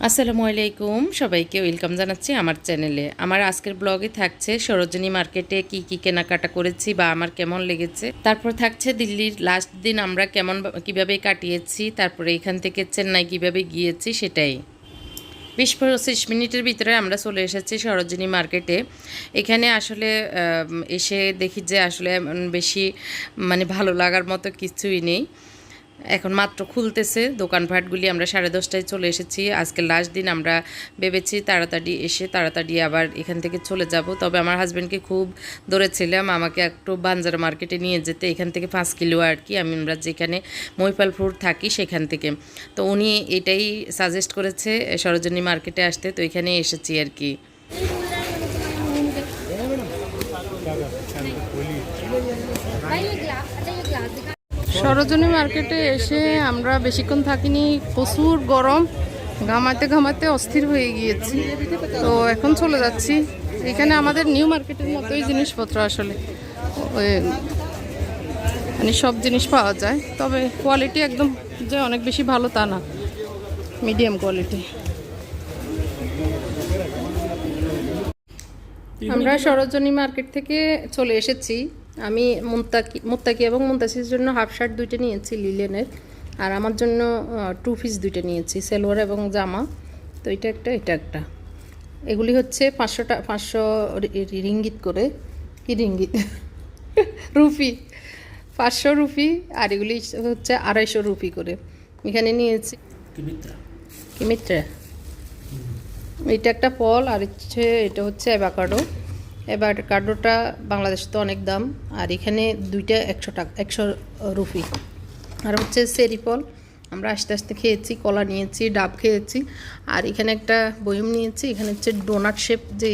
আসসালামু আলাইকুম। সবাইকে ওয়েলকাম জানাচ্ছি আমার চ্যানেলে। আমার আজকের ব্লগে থাকছে সরোজিনী মার্কেটে কি কি কেনাকাটা করেছি বা আমার কেমন লেগেছে। তারপর থাকছে দিল্লির লাস্ট দিন আমরা কেমন কীভাবে কাটিয়েছি, তারপরে এখান থেকে চেন্নাই কীভাবে গিয়েছি সেটাই। বিশ পঁচিশ মিনিটের ভিতরে আমরা চলে এসেছি সরোজিনী মার্কেটে। এখানে আসলে এসে দেখি যে আসলে বেশি মানে ভালো লাগার মতো কিছুই নেই। এখন মাত্র খুলতেছে দোকানপাটগুলি। আমরা সাড়ে দশটায় চলে এসেছি। আজকে লাস্ট দিন আমরা ভেবেছি তাড়াতাড়ি এসে তাড়াতাড়ি আবার এখান থেকে চলে যাব। তবে আমার হাজব্যান্ডকে খুব ধরেছিলাম আমাকে একটু বাঞ্জারা মার্কেটে নিয়ে যেতে। এখান থেকে পাঁচ কিলো আর কি। আমি আমরা যেখানে মহিপালপুর থাকি সেখান থেকে। তো উনি এটাই সাজেস্ট করেছে, সরোজিনী মার্কেটে আসতে। তো এখানে এসেছি আর কি। সরোজনী মার্কেটে এসে আমরা বেশিক্ষণ থাকিনি, প্রচুর গরম ঘামাতে ঘামাতে অস্থির হয়ে গিয়েছি। তো এখন চলে যাচ্ছি। এখানে আমাদের নিউ মার্কেটের মতোই জিনিসপত্র আসলে। মানে সব জিনিস পাওয়া যায়, তবে কোয়ালিটি একদম যে অনেক বেশি ভালো তা না। Medium quality. আমরা সরোজনী মার্কেট থেকে চলে এসেছি। আমি মুন্তাকি মুত্তাকি এবং মুন্তাসির জন্য হাফ শার্ট দুইটা নিয়েছি লিলেনের আর আমার জন্য টু পিস দুইটা নিয়েছি সেলোয়ার এবং জামা। তো এটা একটা এটা একটা। এগুলি হচ্ছে পাঁচশো টা পাঁচশো রিঙ্গিত করে। কি রিঙ্গিত? রুপি। পাঁচশো রুপি আর এগুলি হচ্ছে আড়াইশো রুপি করে। এখানে নিয়েছি কিমিত্রা। এটা একটা ফল আর হচ্ছে এটা হচ্ছে অ্যাভাকাডো। অ্যাভাকাডোটা বাংলাদেশে তো অনেক দাম, আর এখানে দুইটা একশো টাকা, একশো রুপি। আর হচ্ছে সেরি ফল আমরা আস্তে আস্তে খেয়েছি, কলা নিয়েছি, ডাব খেয়েছি, আর এখানে একটা বয়ম নিয়েছি, এখানে হচ্ছে ডোনাট শেপ যে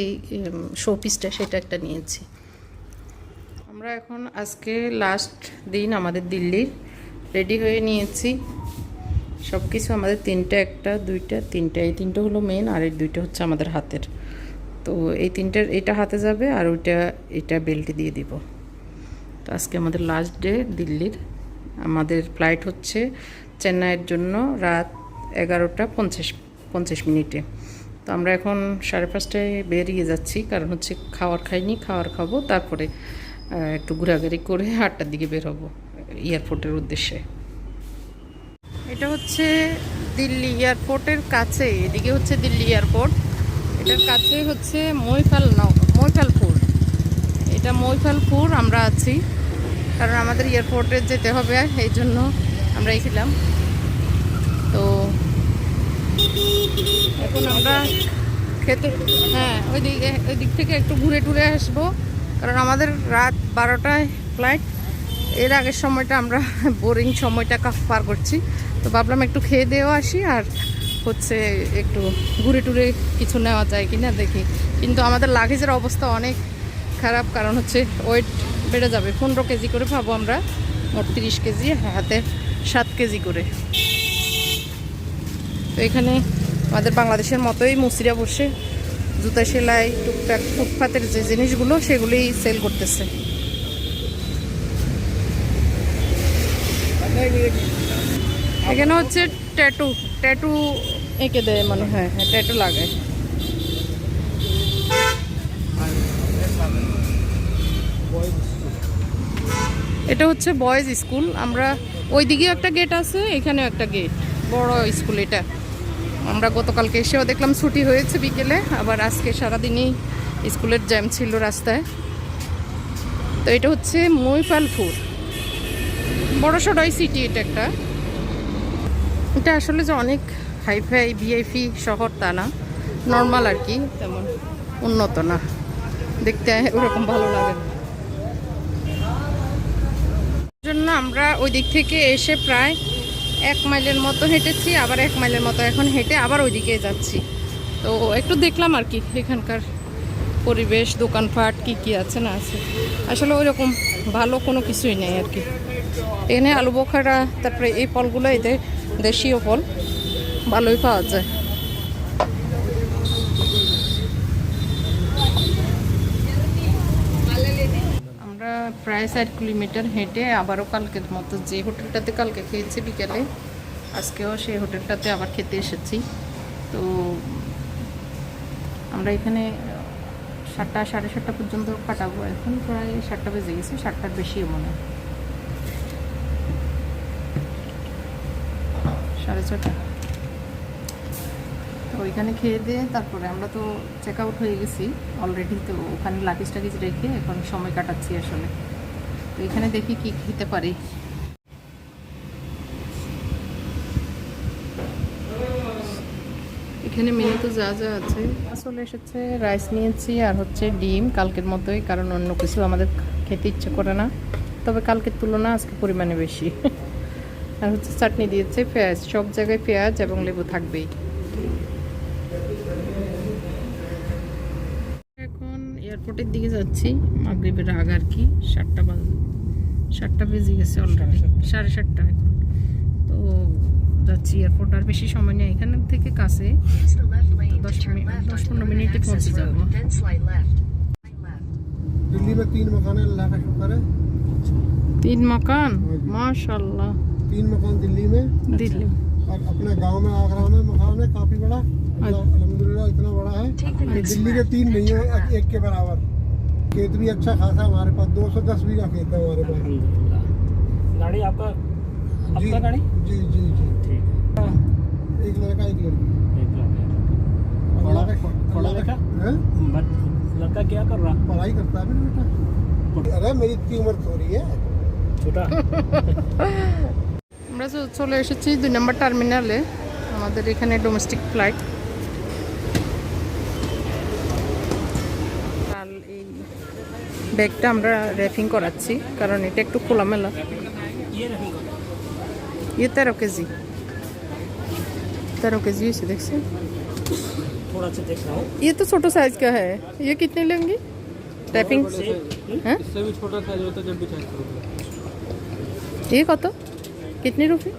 শো পিসটা সেটা একটা নিয়েছি। আমরা এখন আজকে লাস্ট দিন আমাদের দিল্লির রেডি হয়ে নিয়েছি। সব কিছু আমাদের তিনটা, একটা, দুইটা, তিনটা, এই তিনটা হলো মেন আর এই দুইটা হচ্ছে আমাদের হাতের। তো এই তিনটার, এটা হাতে যাবে আর ওইটা, এটা বেল্টে দিয়ে দিব। তো আজকে আমাদের লাস্ট ডে দিল্লির। আমাদের ফ্লাইট হচ্ছে চেন্নাইয়ের জন্য রাত এগারোটা পঞ্চাশ পঞ্চাশ মিনিটে। তো আমরা এখন সাড়ে পাঁচটায় বেরিয়ে যাচ্ছি, কারণ হচ্ছে খাওয়ার খাইনি, খাওয়ার খাব, তারপরে একটু ঘোরাঘুরি করে আটটার দিকে বের হব এয়ারপোর্টের উদ্দেশ্যে। এটা হচ্ছে দিল্লি এয়ারপোর্টের কাছে, এদিকে হচ্ছে দিল্লি এয়ারপোর্ট এটার কাছে হচ্ছে মৈফাল মৈফালপুর এটা মৈফালপুর আমরা আছি, কারণ আমাদের এয়ারপোর্টে যেতে হবে, এই জন্য আমরা এসেছিলাম তো এখন আমরা খেতে হ্যাঁ ওই দিকে ওই দিক থেকে একটু ঘুরে টুরে আসব, কারণ আমাদের রাত বারোটায় ফ্লাইট এর আগের সময়টা আমরা বোরিং সময়টা পার করছি। তো ভাবলাম একটু খেয়ে দিয়েও আসি আর হচ্ছে একটু ঘুরে টুরে কিছু নেওয়া যায় কি না দেখি। কিন্তু আমাদের লাগেজের অবস্থা অনেক খারাপ, কারণ হচ্ছে ওয়েট বেড়ে যাবে। পনেরো কেজি করে পাবো আমরা, মোট তিরিশ কেজি, হাতে সাত কেজি করে। তো এখানে আমাদের বাংলাদেশের মতোই মুসিরা বসে জুতা সেলাই, টুকটাক ফুটপাতের যে জিনিসগুলো, সেগুলোই সেল করতেছে। এখানে হচ্ছে ট্যাটু ট্যাটু এঁকে দেয় মনে হয় হ্যাঁ ট্যাটু লাগায় এটা হচ্ছে বয়েজ স্কুল আমরা ওইদিকে একটা গেট আছে, এখানেও একটা গেট বড় স্কুল এটা। আমরা গতকালকে এসেও দেখলাম ছুটি হয়েছে বিকেলে, আবার আজকে সারাদিনই স্কুলের জ্যাম ছিল রাস্তায়। তো এটা হচ্ছে মৈপালপুর বড় সড়াই সিটি এটা একটা। এটা আসলে যে অনেক হাইফাই ভিআইপি শহর তা না। নর্মাল আর কি। তেমন। উন্নত না। দেখতে ওরকম ভালো লাগে না। জন্য আমরা ওই দিক থেকে এসে প্রায় এক মাইলের মতো হেঁটেছি আবার এক মাইলের মতো এখন হেঁটে আবার ওইদিকে যাচ্ছি। তো একটু দেখলাম আর কি এখানকার পরিবেশ দোকানপাট কি কি আছে না আছে। আসলে ওই রকম ভালো কোনো কিছুই নেই আর কি। এখানে আলু বোখারা তারপরে এই ফলগুলো এদের দেশীয় ফল। ভালোই পাওয়া যায়। আমরা প্রায় ষাট কিলোমিটার হেঁটে আবারও কালকের মতো যে হোটেলটাতে কালকে খেয়েছি বিকেলে, আজকেও সেই হোটেলটাতে আবার খেতে এসেছি। তো আমরা এখানে সাতটা, সাড়ে সাতটা পর্যন্ত কাটাবো এখন, প্রায় সাতটা বেজে গেছে, সাতটার বেশিও মনে হয়। সাড়ে ছটা ওইখানে খেয়ে দিয়ে তারপরে আমরা তো চেক আউট হয়ে গেছি অলরেডি তো ওখানে লাগেজ টাগেজ রেখে এখন সময় কাটাচ্ছি আসলে। তো এখানে দেখি কি খেতে পারি। এখানে মেনুতে যা যা আছে। চলে এসেছে রাইস নিয়েছি আর হচ্ছে ডিম, কালকের মতোই, কারণ অন্য কিছু আমাদের খেতে ইচ্ছে করে না। তবে কালকের তুলনা আজকে পরিমাণে বেশি। আর হচ্ছে চাটনি দিয়েছে পেঁয়াজ, সব জায়গায় পেঁয়াজ এবং লেবু থাকবেই এখন মাঠের দিকে যাচ্ছি মাগরীবের আগ আর কি সাতটা বাজ সাতটা বেজে গেছে অলরেডি সাড়ে সাতটা। এখন। তো যাচ্ছি এয়ারপোর্ট আর বেশি সময় নেই এখান থেকে কাছে দশ মিনিট দশ পনেরো মিনিটে পৌঁছে যাব। তিন মকান হ্যাঁ। মাশাল্লাহ তিন মকান দিল্লি মে? দিল্লি। और अपने गाँव में आगरा में मकान है काफ़ी बड़ा। अल्लाह- अल्हम्दुलिल्लाह इतना बड़ा है। next दिल्ली के तीन नहीं है एक के बराबर। खेत भी अच्छा खासा है हमारे पास 210 बीघा खेत है हमारे पास। गाड़ी आपका जी गाड़ी? जी जी जी। ठीक है। एक लड़का एक लड़की। है। हैं? लड़का क्या कर रहा? पढ़ाई करता है बेटा। अरे मेरी इतनी उम्र थोड़ी है। छोटा? আমরা চ- চলে এসেছি দুই নম্বর টার্মিনালে আমাদের এখানে ডোমেস্টিক ফ্লাইট কাল এই ব্যাগটা আমরা র্যাপিং করাচ্ছি কারণ এটা একটু খোলামেলা ये नहीं ইয়ে তেরো কেজি তেরো কেজি হয়েছে দেখছি थोड़ा सा देख रहा हूँ ये तो छोटा साइज का है ये कितने लेंगे रैपिंग हैं इससे भी छोटा साइज होता है जब भी चेक करोगे ये कत कितने रुपये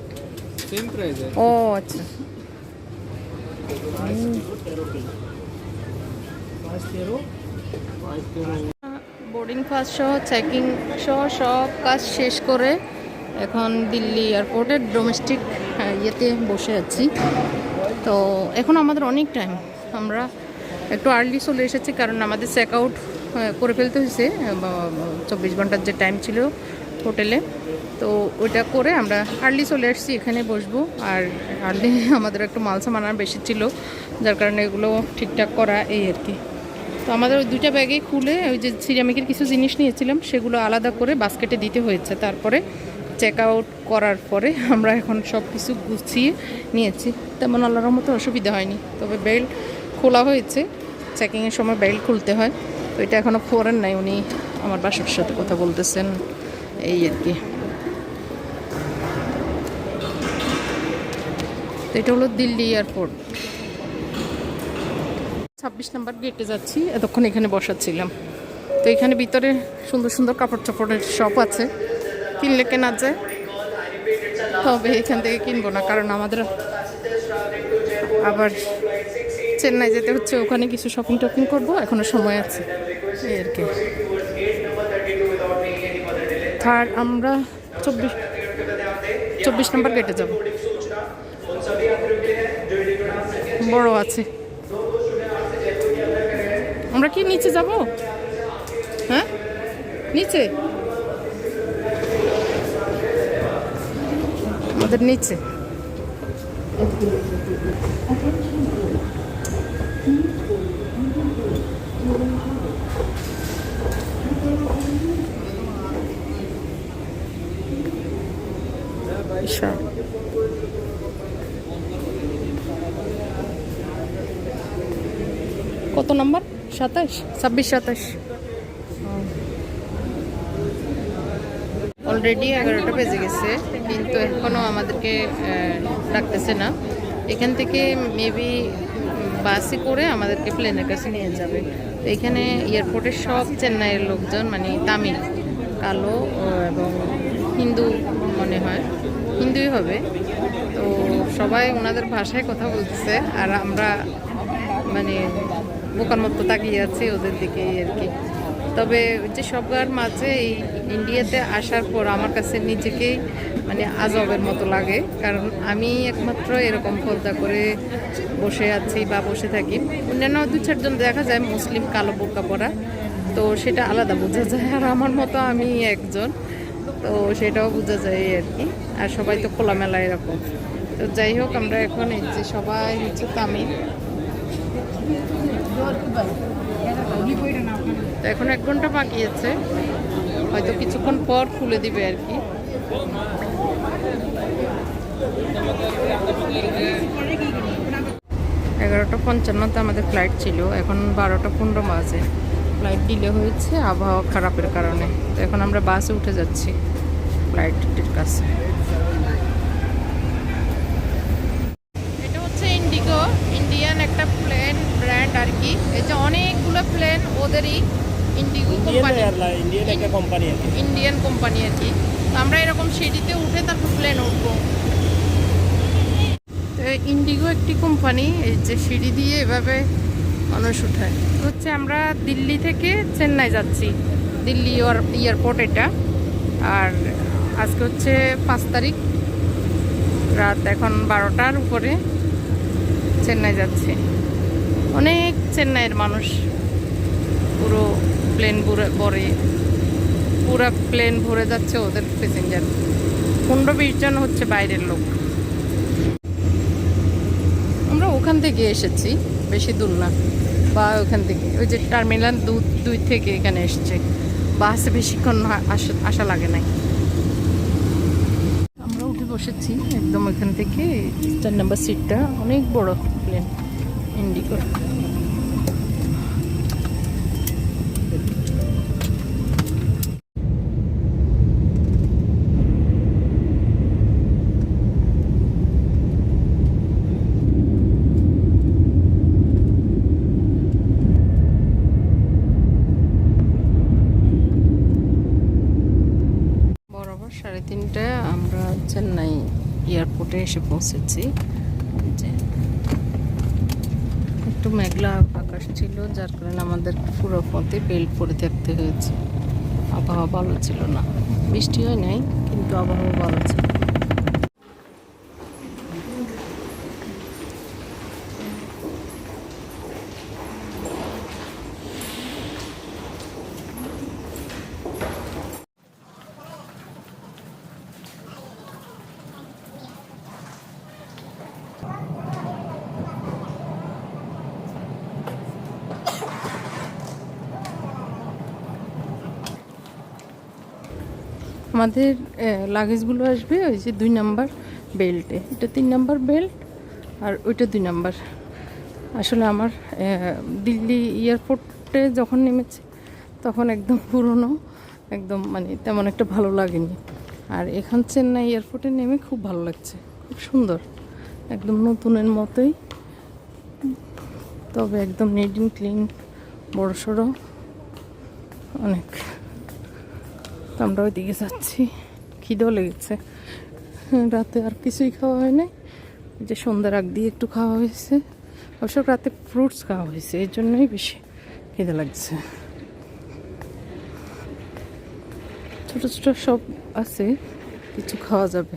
सेम प्राइस है ও আচ্ছা पाँच तेरह पाँच तेरह বোর্ডিং পাস সহ চেকিং সহ সব কাজ শেষ করে এখন দিল্লি এয়ারপোর্টের ডোমেস্টিক ইয়েতে বসে আছি তো এখন আমাদের অনেক টাইম আমরা একটু আর্লি চলে এসেছি কারণ আমাদের চেক আউট করে ফেলতে হয়েছে চব্বিশ ঘন্টার যে টাইম ছিল হোটেলে। তো ওইটা করে আমরা আর্লি চলে আসছি এখানে বসবো। আর আর্লি আমাদের একটু মাল সামানার বেশি ছিল, যার কারণে এগুলো ঠিকঠাক করা এই আর কি। তো আমাদের ওই দুইটা ব্যাগে খুলে ওই যে সিরামিকের কিছু জিনিস নিয়েছিলাম, সেগুলো আলাদা করে বাস্কেটে দিতে হয়েছে। তারপরে চেক আউট করার পরে আমরা এখন সব কিছু গুছিয়ে নিয়েছি। তেমন আল্লাহর মতো অসুবিধা হয়নি, তবে বেল্ট খোলা হয়েছে। চেকিংয়ের সময় বেল্ট খুলতে হয়। তো এটা এখনও খোরেন নাই, উনি আমার বাসার সাথে কথা বলতেছেন। এই আর কি। তো এটা হলো দিল্লি এয়ারপোর্ট। ছাব্বিশ নম্বর গেটে যাচ্ছি, এতক্ষণ এখানে বসাচ্ছিলাম। তো এখানে ভিতরে সুন্দর সুন্দর কাপড় চোপড়ের শপ আছে। কিনলে কেনা যায়, তবে এখান থেকে কিনবো না, কারণ আমাদের আবার চেন্নাই যেতে হচ্ছে, ওখানে কিছু শপিং টপিং করব, এখনও সময় আছে। এই আর কি। থার্ড, আমরা চব্বিশ চব্বিশ নম্বর গেটে যাব। বড় আছে। আমরা কি, নিচে যাব? হ্যাঁ? নিচে? আমাদের নিচে। বিশাল কত নম্বর? সাতাশ? ছাব্বিশ সাতাশ। অলরেডি এগারোটা বেজে গেছে কিন্তু এখনও আমাদেরকে ডাকতেছে না। এখান থেকে মেবি বাসে করে আমাদেরকে প্লেনের কাছে নিয়ে যাবে। তো এখানে এয়ারপোর্টের সব চেন্নাইয়ের লোকজন মানে তামিল কালো এবং হিন্দু মনে হয়। হিন্দুই হবে। তো সবাই ওনাদের ভাষায় কথা বলতেছে আর আমরা মানে বোকার মতো তাকিয়ে আছি ওদের দিকে আর কি। তবে যে সবার মাঝে এই ইন্ডিয়াতে আসার পর আমার কাছে নিজেকেই মানে আজবের মতো লাগে। কারণ আমি একমাত্র এরকম পর্দা করে বসে আছি বা বসে থাকি। অন্যান্য দু চারজন দেখা যায় মুসলিম কালো বোরকা পরা। তো সেটা আলাদা বোঝা যায়। আর আমার মতো আমি একজন। তো সেটাও বোঝা যায় আর কি। আর সবাই তো খোলামেলা এরকম। তো যাই হোক, আমরা এখন যে সবাই হচ্ছে তামিল। তো এখন এক ঘণ্টা বাকি আছে। হয়তো কিছুক্ষণ পর খুলে দিবে আর কি। এগারোটা পঞ্চান্নতে আমাদের ফ্লাইট ছিল। এখন বারোটা পনেরো বাজে। ফ্লাইট ডিলে হয়েছে আবহাওয়া খারাপের কারণে। তো এখন আমরা বাসে উঠে যাচ্ছি ফ্লাইটটির কাছে। এটা হচ্ছে ইন্ডিগো ইন্ডিয়ান একটা প্লেন ব্র্যান্ড আর কি। অনেকগুলো প্লেন ওদেরই ইন্ডিগো একটা ইন্ডিয়ান কোম্পানি আর কি। আমরা এরকম সিঁড়িতে উঠে তারপর প্লেন উঠবো। ইন্ডিগো একটি কোম্পানি এই যে সিঁড়ি দিয়ে এভাবে মানুষ উঠায়। হচ্ছে আমরা দিল্লি থেকে চেন্নাই যাচ্ছি। দিল্লি এয়ারপোর্ট এটা। আর আজকে হচ্ছে পাঁচ তারিখ। রাত এখন বারোটার উপরে চেন্নাই যাচ্ছি। অনেক চেন্নাইয়ের মানুষ। পুরো প্লেন ভরে পুরো প্লেন ভরে যাচ্ছে ওদের প্যাসেঞ্জার পনেরো বিশ জন হচ্ছে বাইরের লোক। আমরা ওখান থেকে এসেছি। বেশি দূর না। বা ওখান থেকে, ওই যে টার্মিনাল দু, দুই থেকে এখানে এসছে। বাসে বেশিক্ষণ আসা লাগে নাই। আমরা উঠে বসেছি একদম ওখান থেকে। চার নাম্বার সিটটা অনেক বড় প্লেন ইন্ডিগোর বরাবর সাড়ে তিনটায় আমরা চেন্নাই এয়ারপোর্টে এসে পৌঁছেছি যে একটু মেঘলা আকাশ ছিল, যার কারণে আমাদের পুরো পথে বেল পরে থাকতে হয়েছে। আবহাওয়া ভালো ছিল না। বৃষ্টি হয় নাই, কিন্তু আবহাওয়া ভালো ছিল। আমাদের লাগেজগুলো আসবে ওই যে দুই নাম্বার বেল্টে এটা তিন নাম্বার বেল্ট আর ওইটা দুই নাম্বার আসলে আমার দিল্লি এয়ারপোর্টে যখন নেমেছে, তখন একদম পুরনো, একদম মানে তেমন একটা ভালো লাগেনি। আর এখান চেন্নাই এয়ারপোর্টে নেমে খুব ভালো লাগছে, খুব সুন্দর, একদম নতুনের মতোই। তবে একদম নিট অ্যান্ড ক্লিন বড় সড়ো অনেক। তো আমরা ওইদিকে যাচ্ছি। খিদেও লেগেছে। রাতে আর কিছুই খাওয়া হয় নাই। যে সন্ধ্যার আগ দিয়ে একটু খাওয়া হয়েছে। অবশ্য রাতে ফ্রুটস খাওয়া হয়েছে এই জন্যই বেশি খিদে লাগছে। ছোট ছোট সব আছে, কিছু খাওয়া যাবে।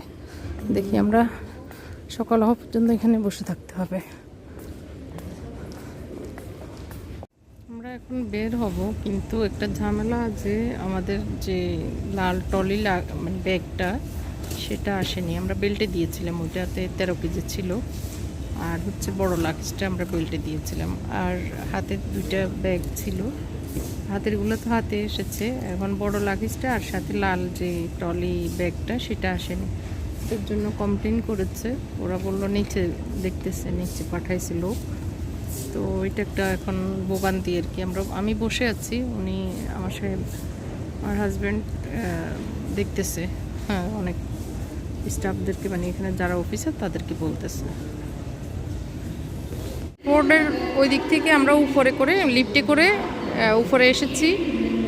দেখি আমরা সকাল হওয়া পর্যন্ত এখানে বসে থাকতে হবে আমরা এখন বের হব, কিন্তু একটা ঝামেলা আছে আমাদের যে লাল টলি মানে ব্যাগটা সেটা আসেনি। আমরা বেল্টে দিয়েছিলাম ওইটাতে তেরো কেজি ছিল। আর হচ্ছে বড় লাগেজটা আমরা বেল্টে দিয়েছিলাম। আর হাতে দুইটা ব্যাগ ছিল। হাতেরগুলো তো হাতে এসেছে। এখন বড় লাগেজটা আর সাথে লাল যে টলি ব্যাগটা সেটা আসেনি। এর জন্য কমপ্লেন করেছে। ওরা বলল, নিচে দেখতেছে, নিচে পাঠাইছে লোক। তো ওইটা একটা এখন ভোগান্তি আর কি। আমরা, আমি বসে আছি, উনি আমার সাথে, আমার হাজব্যান্ড দেখতেছে। হ্যাঁ অনেক স্টাফদেরকে মানে এখানে যারা অফিসার তাদেরকে বলতেছে। রোডের ওই দিক থেকে আমরা উপরে করে লিফটে করে উপরে এসেছি।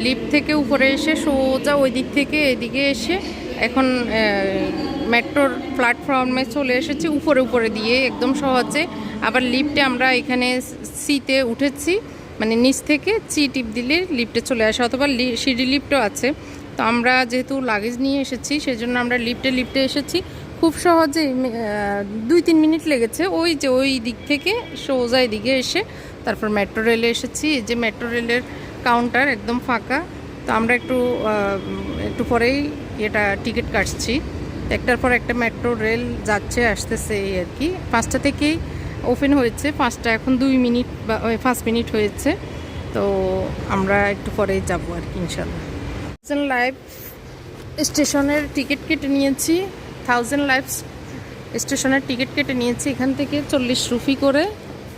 লিফট থেকে উপরে এসে সোজা ওই দিক থেকে এদিকে এসে এখন মেট্রোর প্ল্যাটফর্মে চলে এসেছি, উপরে উপরে দিয়ে একদম সহজে। আবার লিফটে আমরা এখানে সিতে উঠেছি মানে নিচ থেকে চি টিপ দিলে লিফটে চলে আসে, অথবা সিঁড়ি লিফটও আছে। তো আমরা যেহেতু লাগেজ নিয়ে এসেছি, সেজন্য আমরা লিফটে লিফটে এসেছি। খুব সহজে দুই তিন মিনিট লেগেছে। ওই যে ওই দিক থেকে সোজা এদিকে এসে তারপর মেট্রো রেলে এসেছি। এই যে মেট্রো রেলের কাউন্টার একদম ফাঁকা। তো আমরা একটু একটু পরেই এটা টিকিট কাটছি। একটার পর একটা মেট্রো রেল যাচ্ছে, আসতেছে এই আর কি। পাঁচটা থেকেই ওপেন হয়েছে। পাঁচটা এখন দুই মিনিট বা পাঁচ মিনিট হয়েছে। তো আমরা একটু পরেই যাব আর কি ইনশাল্লাহ লাইফ স্টেশনের টিকিট কেটে নিয়েছি। থাউজেন্ড লাইফ স্টেশনের টিকিট কেটে নিয়েছি এখান থেকে চল্লিশ রুপি করে,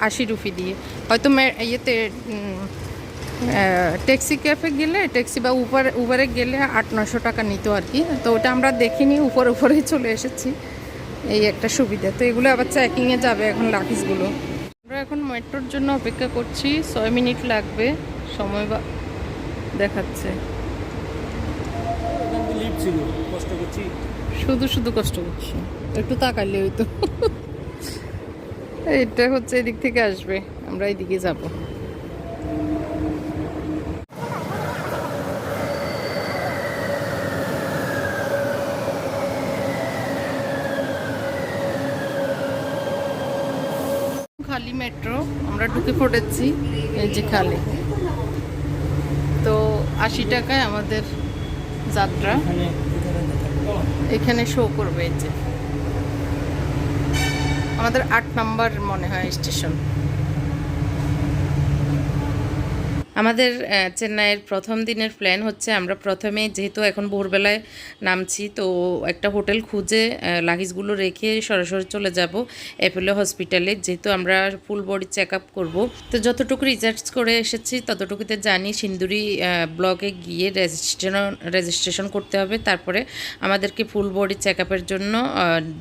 আশি রুপি দিয়ে। হয়তো ইয়েতে ট্যাক্সি ক্যাফে গেলে ট্যাক্সি বা উবার উবারে গেলে আট নশো টাকা নিত আর কি। তো ওটা আমরা দেখিনি উপর উপরেই চলে এসেছি। এই একটা সুবিধা। তো এগুলো আবার চেকিংয়ে যাবে এখন লাকিজগুলো আমরা এখন মেট্রোর জন্য অপেক্ষা করছি। ছয় মিনিট লাগবে। সময় বা দেখাচ্ছে। শুধু শুধু কষ্ট করছি। একটু তাকালে হইতো এটা হচ্ছে এদিক থেকে আসবে। আমরা এদিকে যাব খালি মেট্রো আমরা ঢুকে পড়েছি এই যে খালে। তো আশি টাকায় আমাদের যাত্রা। এখানে শো করবে এই যে। আমাদের আট নাম্বার মনে হয় স্টেশন আমাদের চেন্নাইয়ের প্রথম দিনের প্ল্যান হচ্ছে আমরা প্রথমে যেহেতু এখন ভোরবেলায় নামছি, তো একটা হোটেল খুঁজে লাগেজগুলো রেখে সরাসরি চলে যাব অ্যাপোলো হসপিটালে যেহেতু আমরা ফুল বডি চেক আপ করব। তো যতটুকু রিসার্চ করে এসেছি, ততটুকুতে জানি সিন্দুরি ব্লকে গিয়ে রেজিস্ট্রেশন রেজিস্ট্রেশন করতে হবে। তারপরে আমাদেরকে ফুল বডি চেক আপের জন্য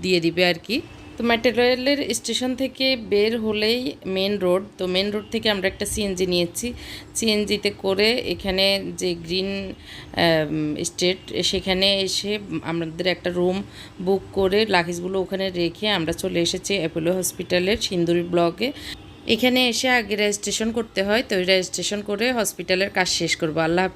দিয়ে দিবে আর কি। তো ম্যাটেরিয়ালের স্টেশন থেকে বের হলেই মেন রোড তো মেন রোড থেকে আমরা একটা সিএনজি নিয়েছি। সিএনজিতে করে এখানে যে গ্রিন স্টেট সেখানে এসে আমাদের একটা রুম বুক করে লাগেজগুলো ওখানে রেখে আমরা চলে এসেছি অ্যাপোলো হসপিটালের সিন্দুরি ব্লকে এখানে এসে আগে রেজিস্ট্রেশন করতে হয়, তো রেজিস্ট্রেশন করে হসপিটালের কাজ শেষ করব। আল্লাহ।